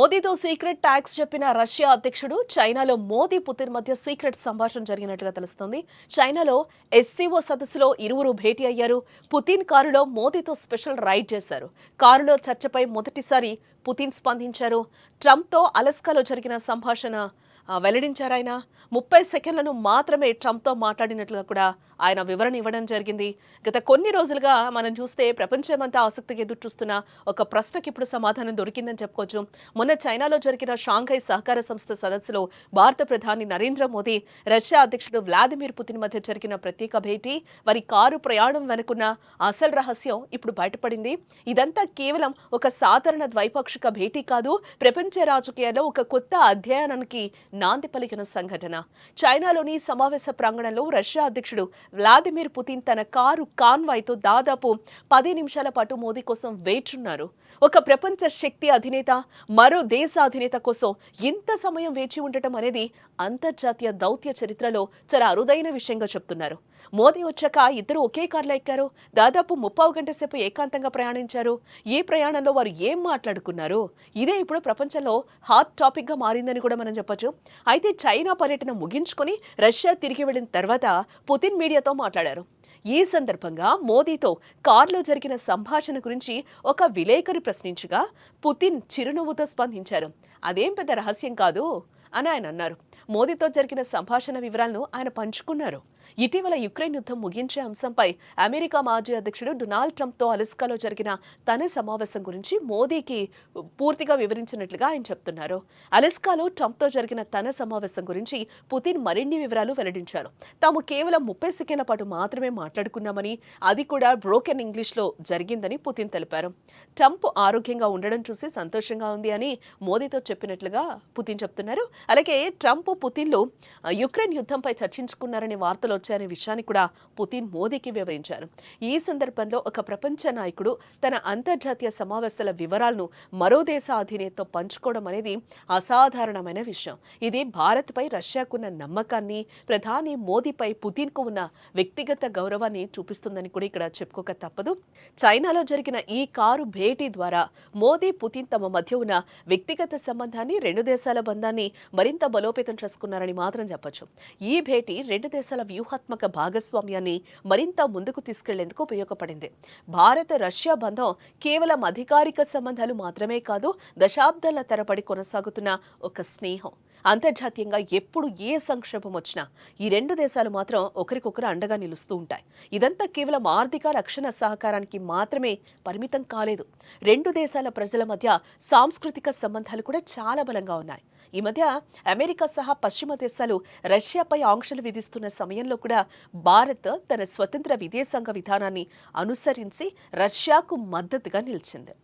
మోదీతో secret tax చెప్పిన Russia అధ్యక్షుడు చైనాలో మోదీ పుతిన్ మధ్య సీక్రెట్ సంభాషణ జరిగినట్లుగా తెలుస్తోంది. చైనాలో ఎస్సీఓ సదస్సులో ఇరువురు భేటీ అయ్యారు. పుతిన్ కారులో మోదీతో స్పెషల్ రైడ్ చేశారు. కారులో చర్చపై మొదటిసారి పుతిన్ స్పందించారు. ట్రంప్తో అలస్కాలో జరిగిన సంభాషణ వెల్లడించారు ఆయన. ముప్పై సెకండ్లను మాత్రమే ట్రంప్తో మాట్లాడినట్లుగా కూడా ఆయన వివరణ ఇవ్వడం జరిగింది. గత కొన్ని రోజులుగా మనం చూస్తే ప్రపంచమంతా ఆసక్తిగా ఎదురు చూస్తున్న ఒక ప్రశ్నకి ఇప్పుడు సమాధానం దొరికిందని చెప్పుకోవచ్చు. మొన్న చైనాలో జరిగిన షాంఘై సహకార సంస్థ సదస్సులో భారత ప్రధాని నరేంద్ర మోదీ రష్యా అధ్యక్షుడు వ్లాదిమిర్ పుతిన్ మధ్య జరిగిన ప్రత్యేక భేటీ వారి కారు ప్రయాణం వెనుకున్న అసలు రహస్యం ఇప్పుడు బయటపడింది. ఇదంతా కేవలం ఒక సాధారణ ద్వైపాక్షిక భేటీ కాదు ప్రపంచ రాజకీయాల్లో ఒక కొత్త అధ్యయనానికి నాంది పలికిన సంఘటన. చైనాలోని సమావేశ ప్రాంగణంలో రష్యా అధ్యక్షుడు వ్లాదిమిర్ పుతిన్ తన కారు కాన్వాయ్తో దాదాపు పది నిమిషాల పాటు మోదీ కోసం వేచున్నారు ఒక ప్రపంచ శక్తి అధినేత మరో దేశ అధినేత కోసం ఇంత సమయం వేచి ఉండటం అనేది అంతర్జాతీయ దౌత్య చరిత్రలో చాలా అరుదైన విషయంగా చెప్తున్నారు. మోదీ వచ్చాక ఇద్దరు ఒకే కార్లో ఎక్కారు. దాదాపు ముప్పావు గంట సేపు ఏకాంతంగా ప్రయాణించారు. ఈ ప్రయాణంలో వారు ఏం మాట్లాడుకున్నారు? ఇదే ఇప్పుడు ప్రపంచంలో హాట్ టాపిక్గా మారిందని కూడా మనం చెప్పొచ్చు. అయితే చైనా పర్యటన ముగించుకొని రష్యా తిరిగి వెళ్ళిన తర్వాత పుతిన్ మీడియాతో మాట్లాడారు. ఈ సందర్భంగా మోదీతో కారులో జరిగిన సంభాషణ గురించి ఒక విలేకరి ప్రశ్నించగా పుతిన్ చిరునవ్వుతో స్పందించారు. అదేం పెద్ద రహస్యం కాదు అని ఆయన అన్నారు. మోదీతో జరిగిన సంభాషణ వివరాలను ఆయన పంచుకున్నారు. ఇటీవల యుక్రెయిన్ యుద్ధం ముగించే అంశంపై అమెరికా మాజీ అధ్యక్షుడు డొనాల్డ్ ట్రంప్తో అలస్కాలో జరిగిన తన సమావేశం గురించి మోదీకి పూర్తిగా వివరించినట్లుగా ఆయన చెప్తున్నారు. అలస్కాలో ట్రంప్తో జరిగిన తన సమావేశం గురించి పుతిన్ మరిన్ని వివరాలు వెల్లడించారు. తాము కేవలం ముప్పై సెకండ్ల పాటు మాత్రమే మాట్లాడుకున్నామని అది కూడా బ్రోకెన్ ఇంగ్లీష్లో జరిగిందని పుతిన్ తెలిపారు. ట్రంప్ ఆరోగ్యంగా ఉండడం చూసి సంతోషంగా ఉంది అని మోదీతో చెప్పినట్లుగా పుతిన్ చెప్తున్నారు. అలాగే ట్రంప్ పుతిన్లు యుక్రెయిన్ యుద్ధంపై చర్చించుకున్నారనే వార్తలు వచ్చాయనే విషయాన్ని కూడా పుతిన్ మోదీకి వివరించారు. ఈ సందర్భంలో ఒక ప్రపంచ నాయకుడు తన అంతర్జాతీయ సమావేశాల వివరాలను మరో దేశ అధినేతతో పంచుకోవడం అనేది అసాధారణమైన విషయం. ఇది భారత్పై రష్యాకున్న నమ్మకాన్ని ప్రధాని మోదీపై పుతిన్కు ఉన్న వ్యక్తిగత గౌరవాన్ని చూపిస్తుందని కూడా ఇక్కడ చెప్పుకోక తప్పదు. చైనాలో జరిగిన ఈ కారు భేటీ ద్వారా మోదీ పుతిన్ తమ మధ్య ఉన్న వ్యక్తిగత సంబంధాన్ని రెండు దేశాల బంధాన్ని మరింత బలోపేతం చేసుకున్నారని మాత్రం చెప్పొచ్చు. ఈ భేటీ రెండు దేశాల వ్యూహ వ్యూహాత్మక భాగస్వామ్యాన్ని మరింత ముందుకు తీసుకెళ్ళేందుకు ఉపయోగపడింది. భారత రష్యా బంధం కేవలం అధికారిక సంబంధాలు మాత్రమే కాదు దశాబ్దాల తరబడి కొనసాగుతున్న ఒక స్నేహం. అంతర్జాతీయంగా ఎప్పుడు ఏ సంక్షోభం వచ్చినా ఈ రెండు దేశాలు మాత్రం ఒకరికొకరు అండగా నిలుస్తూ ఉంటాయి. ఇదంతా కేవలం ఆర్థిక రక్షణ సహకారానికి మాత్రమే పరిమితం కాలేదు. రెండు దేశాల ప్రజల మధ్య సాంస్కృతిక సంబంధాలు కూడా చాలా బలంగా ఉన్నాయి. ఈ మధ్య అమెరికా సహా పశ్చిమ దేశాలు రష్యాపై ఆంక్షలు విధిస్తున్న సమయంలో కూడా భారత్ తన స్వతంత్ర విదేశాంగ విధానాన్ని అనుసరించి రష్యాకు మద్దతుగా నిలిచింది.